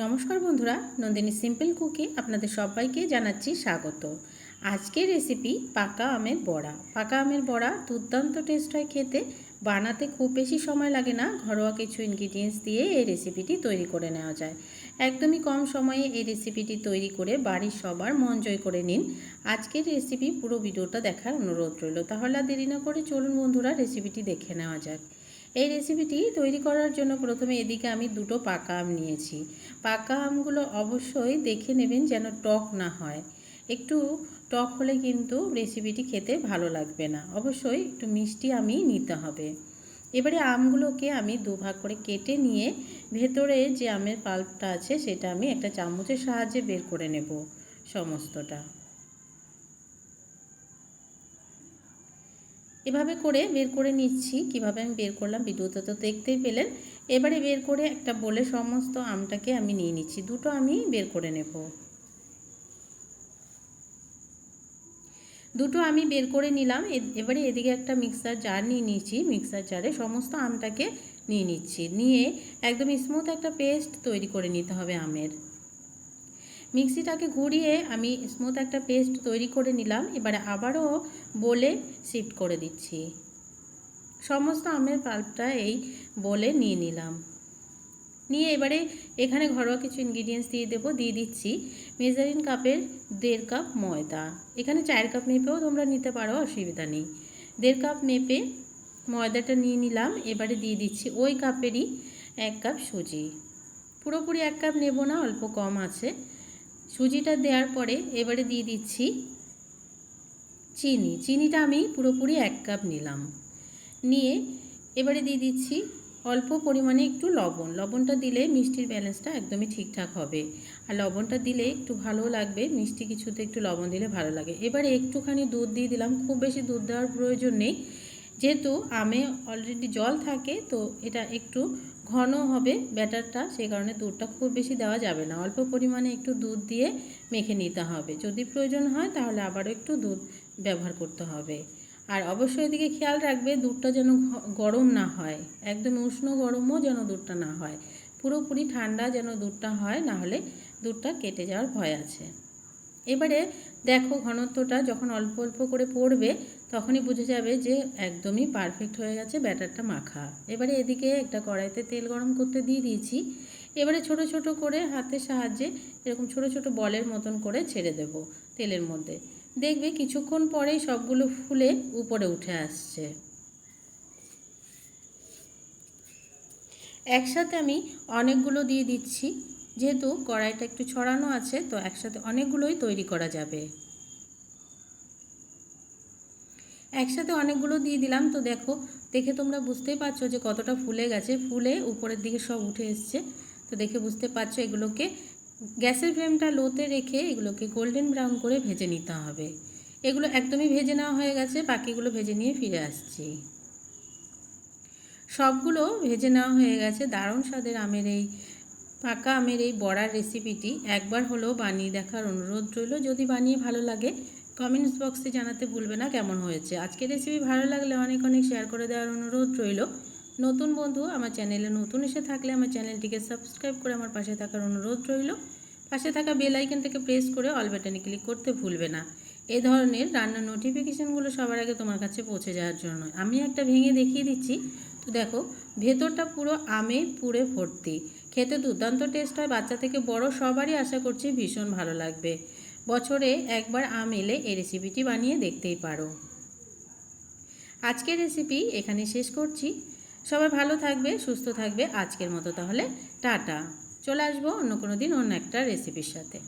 নমস্কার বন্ধুরা, Nandini simple cookie আপনাদের সবাইকে জানাচ্ছি স্বাগত। আজকের রেসিপি পাকা আমের বড়া। পাকা আমের বড়া দুর্দান্ত টেস্ট হয় খেতে। বানাতে খুব বেশি সময় লাগে না, ঘরোয়া কিছু ইনগ্রিডিয়েন্টস দিয়ে এই রেসিপিটি তৈরি করে নেওয়া যায়। একদমই কম সময়ে এই রেসিপিটি তৈরি করে বাড়ির সবার মন জয় করে নিন। আজকের রেসিপি পুরো ভিডিওটা দেখার অনুরোধ রইল। তাহলে দেরি না করে চলুন বন্ধুরা রেসিপিটি দেখে নেওয়া যাক। এই রেসিপিটি তৈরি করার জন্য প্রথমে এদিকে আমি দুটো পাকা আম নিয়েছি। পাকা আমগুলো অবশ্যই দেখে নেবেন যেন টক না হয়। একটু টক হলে কিন্তু রেসিপিটি খেতে ভালো লাগবে না। অবশ্যই একটু মিষ্টি আমি নিতে হবে। এবারে আমগুলোকে আমি দুভাগ করে কেটে নিয়ে ভেতরে যে আমের পাল্পটা আছে সেটা আমি একটা চামচের সাহায্যে বের করে নেব সমস্তটা। এভাবে করে বের করে নিচ্ছি। কীভাবে আমি বের করলাম ভিডিওতে তো দেখতেই পেলেন। এবারে বের করে একটা বলে সমস্ত আমটাকে আমি নিয়ে নিচ্ছি। দুটো আমি বের করে নেব। দুটো আমি বের করে নিলাম। এবারে এদিকে একটা মিক্সার জার নিয়ে নিচ্ছি মিক্সার জারে সমস্ত আমটাকে নিয়ে নিচ্ছি। নিয়ে একদম স্মুথ একটা পেস্ট তৈরি করে নিতে হবে আমের। মিক্সিটাকে ঘুরিয়ে আমি স্মুথ একটা পেস্ট তৈরি করে নিলাম। এবারে আবারও বলে শিফট করে দিচ্ছি। সমস্ত আমের পাল্পটা এই বলে নিয়ে নিলাম। নিয়ে এবারে এখানে ঘরোয়া কিছু ইনগ্রিডিয়েন্টস দিয়ে দেবো, দিয়ে দিচ্ছি মেজারিন কাপের দেড় কাপ ময়দা। এখানে চার কাপ মেপেও তোমরা নিতে পারো, অসুবিধা নেই। দেড় কাপ মেপে ময়দাটা নিয়ে নিলাম, এবারে দিয়ে দিচ্ছি ওই কাপেরই এক কাপ সুজি। পুরোপুরি এক কাপ নেব না, অল্প কম আছে। সুজিটা দেওয়ার পরে এবারে দিয়ে দিচ্ছি চিনি। চিনিটা আমি পুরোপুরি এক কাপ নিলাম। নিয়ে এবারে দিয়ে দিচ্ছি অল্প পরিমাণে একটু লবণ। লবণটা দিলে মিষ্টির ব্যালেন্সটা একদমই ঠিকঠাক হবে। আর লবণটা দিলে একটু ভালো লাগবে। মিষ্টি কিছুতে একটু লবণ দিলে ভালো লাগে। এবারে একটুখানি দুধ দিয়ে দিলাম। খুব বেশি দুধ দেওয়ার প্রয়োজন নেই। যেহেতু আমে অলরেডি জল থাকে, তো এটা একটু ঘন হবে ব্যাটারটা, সেই কারণে দুধটা খুব বেশি দেওয়া যাবে না। অল্প পরিমাণে একটু দুধ দিয়ে মেখে নিতে হবে। যদি প্রয়োজন হয় তাহলে আবারও একটু দুধ ব্যবহার করতে হবে। আর অবশ্যই এদিকে খেয়াল রাখবে, দুধটা যেন গরম না হয়। একদম উষ্ণ গরমও যেন দুধটা না হয়। পুরোপুরি ঠান্ডা যেন দুধটা হয় না হলে দুধটা কেটে যাওয়ার ভয় আছে। এবারে দেখো ঘনত্বটা যখন অল্প অল্প করে পড়বে, তখনই বুঝে যাবে যে একদমই পারফেক্ট হয়ে গেছে ব্যাটারটা মাখা। এবারে এদিকে একটা কড়াইতে তেল গরম করতে দিয়ে দিয়েছি। এবারে ছোট ছোট করে হাতের সাহায্যে এরকম ছোট ছোট বলের মতন করে ছেড়ে দেব তেলের মধ্যে। দেখবে কিছুক্ষণ পরেই সবগুলো ফুলে উপরে উঠে আসছে। একসাথে আমি অনেকগুলো দিয়ে দিচ্ছি। যেহেতু কড়াইটা একটু ছড়ানো আছে, তো একসাথে অনেকগুলোই তৈরি করা যাবে। একসাথে অনেকগুলো দিয়ে দিলাম, তো দেখো, দেখে তোমরা বুঝতেই পারছ যে কতটা ফুলে গেছে। ফুলে উপরের দিকে সব উঠে এসছে। তো দেখে বুঝতে পারছ, এগুলোকে গ্যাসের ফ্লেমটা লোতে রেখে এগুলোকে গোল্ডেন ব্রাউন করে ভেজে নিতে হবে। এগুলো একদমই ভেজে নেওয়া হয়ে গেছে, বাকিগুলো ভেজে নিয়ে ফিরে আসছি। সবগুলো ভেজে নেওয়া হয়ে গেছে। দারুণ স্বাদের আমের এই পাকা আমের এই বড়ার রেসিপিটি একবার হলেও বানিয়ে দেখার অনুরোধ রইল। যদি বানিয়ে ভালো লাগে কমেন্টস বক্সে জানাতে ভুলবে না, কেমন হয়েছে? আজকের রেসিপি ভালো লাগলে অনেক অনেক শেয়ার করে দেওয়ার অনুরোধ রইল। নতুন বন্ধু, আমার চ্যানেলে নতুন এসে থাকলে আমার চ্যানেলটিকে সাবস্ক্রাইব করে আমার পাশে থাকার অনুরোধ রইল। পাশে থাকা বেল আইকনটাকে প্রেস করে অল বাটনে ক্লিক করতে ভুলবে না। এ ধরনের রান্নার নোটিফিকেশানগুলো সবার আগে তোমার কাছে পৌঁছে যাওয়ার জন্য। আমি একটা ভেঙে দেখিয়ে দিচ্ছি। তো দেখো, ভেতরটা পুরো আমে পুরে ভর্তি। খেতে দুর্দান্ত টেস্ট হয়, বাচ্চা থেকে বড় সবারই আশা করছি ভীষণ ভালো লাগবে। বছরে একবার আম এলে এই রেসিপিটি বানিয়ে দেখতেই পারো। আজকের রেসিপি এখানে শেষ করছি। সবাই ভালো থাকবে, সুস্থ থাকবে। আজকের মতো তাহলে টাটা। চলে আসব অন্য কোনো দিন অন্য একটা রেসিপির সাথে।